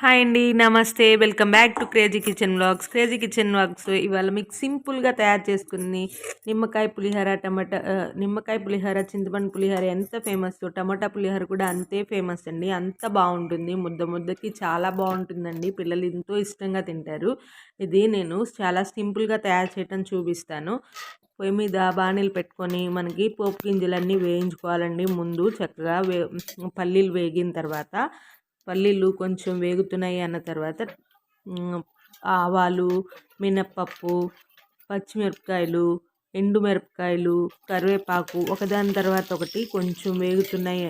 Hi అండి నమస్తే. Welcome back to crazy kitchen vlogs. Crazy kitchen vlogs ఇవాళ మీకు సింపుల్గా తయారు చేసుకుని నిమ్మకాయ పులిహోర టమాటా నిమ్మకాయ పులిహోర చింతపండు పులిహోర ఎంత ఫేమస్ టమాటా పులిహోర కూడా అంతే ఫేమస్ అండి. అంత బాగుంటుంది. ముద్ద ముద్దకి చాలా బాగుంటుందండి. పిల్లలు ఎంతో ఇష్టంగా తింటారు. ఇది నేను చాలా సింపుల్గా తయారు చేయటం చూపిస్తాను. పొయ్యి మీద బాణీలు పెట్టుకొని మనకి పోపు గింజలన్నీ వేయించుకోవాలండి. ముందు చక్కగా వే పల్లీలు వేగిన తర్వాత పల్లీలు కొంచెం వేగుతున్నాయి అన్న తర్వాత ఆవాలు మినప్పప్పు పచ్చిమిరపకాయలు ఎండుమిరపకాయలు కరివేపాకు ఒకదాని తర్వాత ఒకటి కొంచెం వేగుతున్నాయి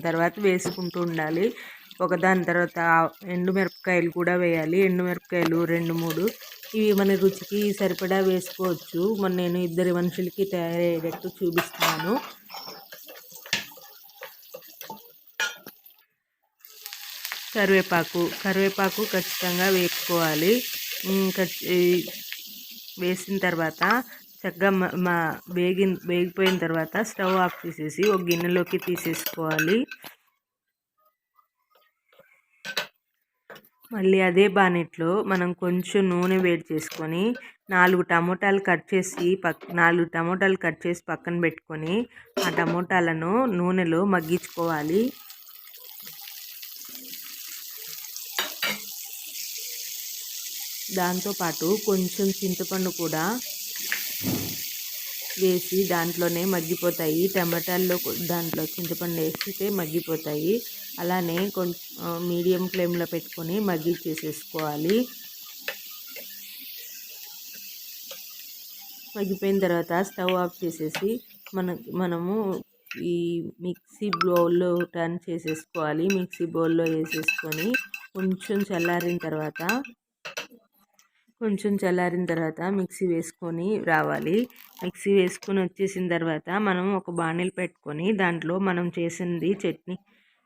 తర్వాత వేసుకుంటూ ఉండాలి. ఒకదాని తర్వాత ఎండుమిరపకాయలు కూడా వేయాలి. ఎండుమిరపకాయలు రెండు మూడు. ఇవి మన రుచికి సరిపడా వేసుకోవచ్చు. మన నేను ఇద్దరి మనుషులకి తయారయ్యేటట్టు చూపిస్తాను కరివేపాకు కరివేపాకు ఖచ్చితంగా వేసుకోవాలి వేసిన తర్వాత చక్కగా మా వేగి వేగిపోయిన తర్వాత స్టవ్ ఆఫ్ చేసేసి ఒక గిన్నెలోకి తీసేసుకోవాలి. మళ్ళీ అదే బానెట్లో మనం కొంచెం నూనె వేడి చేసుకొని నాలుగు టమోటాలు కట్ చేసి పక్ నాలుగు టమోటాలు కట్ చేసి పక్కన పెట్టుకొని ఆ టమోటాలను నూనెలో మగ్గించుకోవాలి. దాంతోపాటు కొంచెం చింతపండు కూడా వేసి దాంట్లోనే మగ్గిపోతాయి. టమాటాల్లో దాంట్లో చింతపండు వేస్తే మగ్గిపోతాయి. అలానే కొంచెం మీడియం ఫ్లేమ్లో పెట్టుకొని మగ్గిచ్చేసేసుకోవాలి మగ్గిపోయిన తర్వాత స్టవ్ ఆఫ్ చేసేసి మన మనము ఈ మిక్సీ బౌల్లో టర్న్ చేసేసుకోవాలి. మిక్సీ బౌల్లో వేసేసుకొని కొంచెం చల్లారిన తర్వాత కొంచెం చల్లారిన తర్వాత మిక్సీ వేసుకొని రావాలి. మిక్సీ వేసుకొని వచ్చేసిన తర్వాత మనం ఒక బాణీలు పెట్టుకొని దాంట్లో మనం చేసింది చట్నీ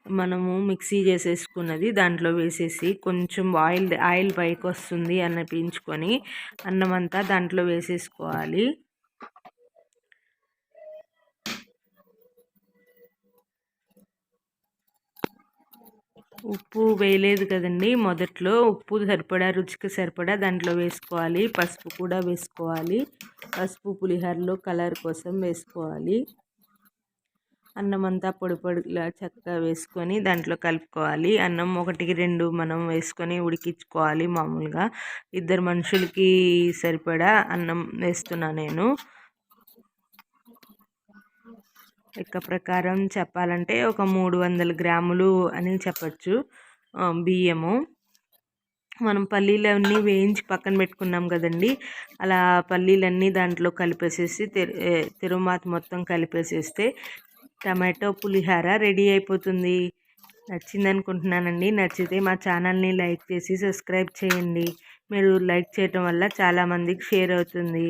మనము మిక్సీ చేసేసుకున్నది దాంట్లో వేసేసి కొంచెం ఆయిల్ ఆయిల్ పైకి వస్తుంది అనిపించుకొని అన్నం అంతా దాంట్లో వేసేసుకోవాలి. ఉప్పు వేయలేదు కదండి. మొదట్లో ఉప్పు సరిపడా రుచికి సరిపడా దాంట్లో వేసుకోవాలి. పసుపు కూడా వేసుకోవాలి. పసుపు పులిహోరలో కలర్ కోసం వేసుకోవాలి. అన్నం అంతా పొడి పొడిలా చక్కగా వేసుకొని దాంట్లో కలుపుకోవాలి. అన్నం ఒకటికి రెండు మనం వేసుకొని ఉడికించుకోవాలి మామూలుగా. ఇద్దరు మనుషులకి సరిపడా అన్నం వేస్తున్నా నేను. లెక్క ప్రకారం చెప్పాలంటే ఒక మూడు వందల గ్రాములు అని చెప్పచ్చు బియ్యము. మనం పల్లీలన్నీ వేయించి పక్కన పెట్టుకున్నాం కదండి. అలా పల్లీలన్నీ దాంట్లో కలిపేసేసి తెరు తిరుమాత మొత్తం కలిపేసేస్తే టమాటో పులిహార రెడీ అయిపోతుంది. నచ్చింది అనుకుంటున్నానండి నచ్చితే మా ఛానల్ని లైక్ చేసి సబ్స్క్రైబ్ చేయండి. మీరు లైక్ చేయటం వల్ల చాలామందికి షేర్ అవుతుంది.